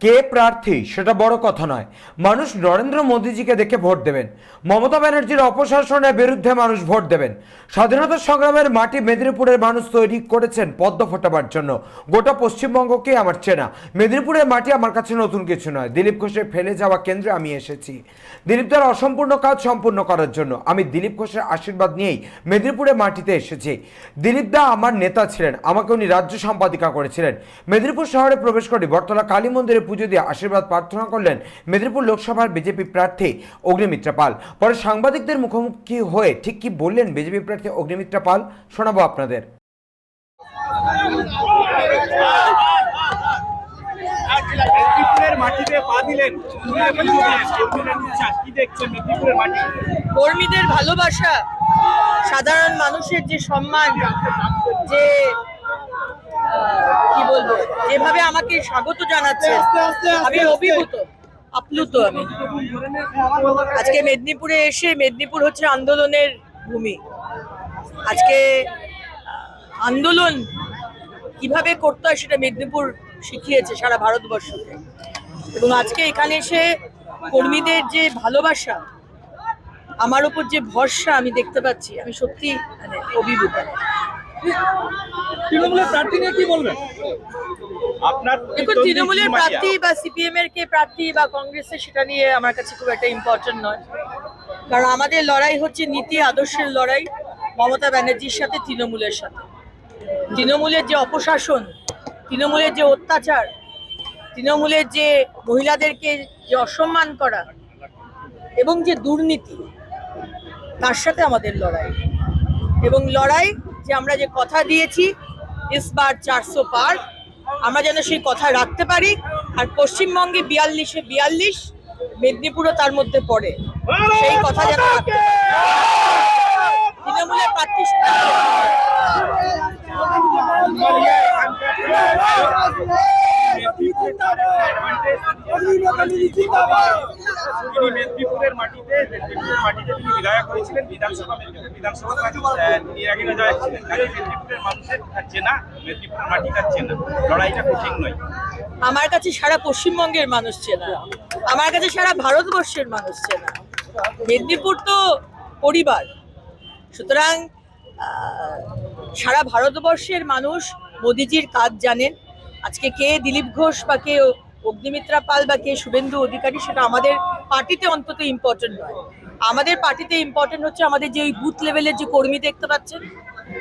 কে প্রার্থী সেটা বড় কথা নয়। মানুষ নরেন্দ্র মোদীজিকে দেখে ভোট দেবেন। মমতা ব্যানার্জির অপশাসনের বিরুদ্ধে মানুষ ভোট দেবেন। স্বাধীনতা সংগ্রামের মাটি মেদিনীপুরের মানুষ তৈরি করেছেন পদ্ম ফোটাবার জন্য। গোটা পশ্চিমবঙ্গকে আমার চেনা। মেদিনীপুরের মাটি আমার কাছে নতুন কিছু নয়। দিলীপ ঘোষের ফেলে যাওয়া কেন্দ্রে আমি এসেছি। দিলীপ দার অসম্পূর্ণ কাজ সম্পূর্ণ করার জন্য। আমি দিলীপ ঘোষের আশীর্বাদ নিয়েই মেদিনীপুরের মাটিতে এসেছি। দিলীপ দা আমার নেতা ছিলেন। আমাকে উনি রাজ্য সম্পাদিকা করেছিলেন। মেদিনীপুর শহরে প্রবেশ করে। বর্তলা কালী মন্দিরে পুজো দিয়ে আশীর্বাদ প্রার্থনা করলেন মেদিনীপুর লোকসভার বিজেপি প্রার্থী অগ্নিমিত্রা পাল। পরে সাংবাদিকদের মুখোমুখি হয়ে ঠিক কি বললেন বিজেপি প্রার্থী অগ্নিমিত্রা পাল শোনাবো আপনাদের। কর্মীদের উচ্ছ্বাস কি দেখছেন মেদিনীপুরের মাটি? কর্মীদের ভালোবাসা সাধারণ মানুষের যে সম্মান যে কি বলব যেভাবে আমাকে স্বাগত জানাচ্ছে আমি অভিভূত আপ্লুত আমি। আজকে মেদিনীপুরে এসে মেদিনীপুর হচ্ছে আন্দোলনের ভূমি। আজকে আন্দোলন কীভাবে করতে হয় সেটা মেদিনীপুর শিখিয়েছে সারা ভারতবর্ষকে। এবং আজকে এখানে এসে কর্মীদের যে ভালোবাসা আমার উপর যে ভরসা আমি দেখতে পাচ্ছি আমি সত্যি মানে অভিভূত। তৃণমূলের প্রার্থী নিয়ে কি বলবেন? আপনার দেখুন তৃণমূলের প্রার্থী বা সিপিএম এর কে প্রার্থী বা কংগ্রেসের সেটা নিয়ে আমার কাছে খুব একটা ইম্পর্টেন্ট নয়। কারণ আমাদের লড়াই হচ্ছে নীতি আদর্শের লড়াই মমতা ব্যানার্জির সাথে তৃণমূলের সাথে। তৃণমূলের যে অপশাসন তৃণমূলের যে অত্যাচার তৃণমূলের যে মহিলাদেরকে যে অসম্মান করা এবং যে দুর্নীতি তার সাথে আমাদের লড়াই। এবং লড়াই যে আমরা যে কথা দিয়েছি ইসবার চারশো পার, আমরা যেন সেই কথা রাখতে পারি। আর পশ্চিমবঙ্গে বিয়াল্লিশে বিয়াল্লিশ, মেদিনীপুরও তার মধ্যে পড়ে। সেই কথা যেন তৃণমূলের প্রার্থী তিনি মেদিনীপুরের মাটিতে মেদিনীপুরের মাটিতে তিনি বিধায়ক হয়েছিলেন, বিধানসভা বিধানসভা তিনি আগে ছিলেন। কাজে মেদিনীপুরের মানুষের মেদিনীপুরের মাটি লড়াইটা কঠিন নয়। আমার কাছে সারা পশ্চিমবঙ্গের মানুষ চেনা। আমার কাছে সারা ভারতবর্ষের মানুষ চেনা। মেদিনীপুর তো পরিবার। সুতরাং সারা ভারতবর্ষের মানুষ মোদিজির কাজ জানেন। আজকে কে দিলীপ ঘোষ বা কে অগ্নিমিত্রা পাল বা কে শুভেন্দু অধিকারী, সেটা আমাদের পার্টিতে অন্তত ইম্পর্টেন্ট নয়। আমাদের পার্টিতে ইম্পর্টেন্ট হচ্ছে আমাদের যে ওই বুথ লেভেলের যে কর্মী দেখতে পাচ্ছেন,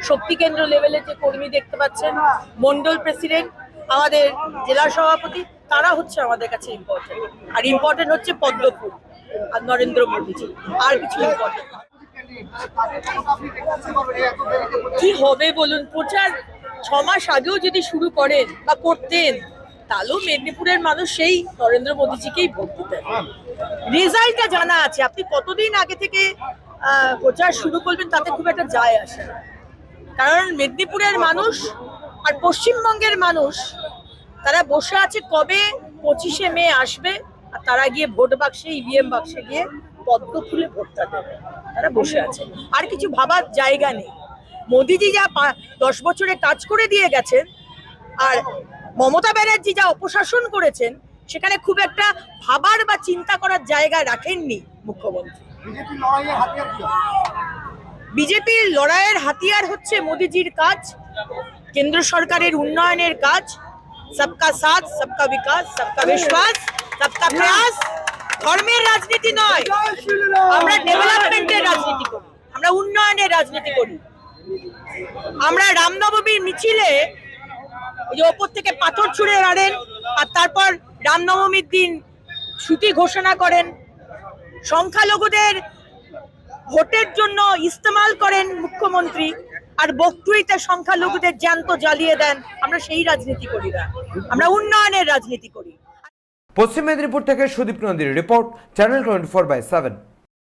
শক্তি কেন্দ্র লেভেলের যে কর্মী দেখতে পাচ্ছেন, মন্ডল প্রেসিডেন্ট আমাদের জেলা সভাপতি, তারা হচ্ছে আমাদের কাছে ইম্পর্টেন্ট আর ইম্পর্টেন্ট হচ্ছে পদ্মফুল আর নরেন্দ্র মোদীজি, আর কিছু ইম্পর্টেন্ট কি হবে বলুন? প্রচার ছ মাস আগেও যদি শুরু করেন বা করতেন তাহলেও মেদিনীপুরের মানুষ সেই নরেন্দ্র মোদীজিকেই ভোট দিতেন। রেজাল্টটা জানা আছে। আপনি কতদিন আগে থেকে প্রচার শুরু করবেন তাতে খুব একটা যায় আসে কারণ মেদিনীপুরের মানুষ আর পশ্চিমবঙ্গের মানুষ তারা বসে আছে কবে পঁচিশে মে আসবে আর তারা গিয়ে ভোট বাক্সে ইভিএম বাক্সে গিয়ে পদ্ম ফুলে ভোটটা দেবে। তারা বসে আছে। আর কিছু ভাবার জায়গা নেই। মোদিজি যা দশ বছরে কাজ করে দিয়ে গেছেন আর মমতা ব্যানার্জি যা অপশাসন করেছেন সেখানে খুব একটা ভাবার বা চিন্তা করার জায়গা রাখেননি মুখ্যমন্ত্রী। বিজেপির লড়াইয়ের হাতিয়ার হচ্ছে মোদিজির কাজ কেন্দ্র সরকারের উন্নয়নের কাজ সবকা সাথ সবকা বিকাশ সবকা বিশ্বাস সবকা প্রয়াস। ধর্মের রাজনীতি নয় আমরা ডেভেলপমেন্টের রাজনীতি করি আমরা উন্নয়নের রাজনীতি করি। আমরা রামনবমীর মিছিলে যে ওপর থেকে পাথর ছুঁড়ে মারেন আর তারপর রামনবমীর দিন ছুটি ঘোষণা করেন। সংখ্যালঘুদের ভোটের জন্য ইস্তেমাল করেন মুখ্যমন্ত্রী, আর বক্তৃতা সংখ্যালঘুদের জ্যান্ত জ্বালিয়ে দেন আমরা সেই রাজনীতি করি না। আমরা উন্নয়নের রাজনীতি করি। পশ্চিম মেদিনীপুর থেকে Sudip নন্দীর report, channel twenty four by seven.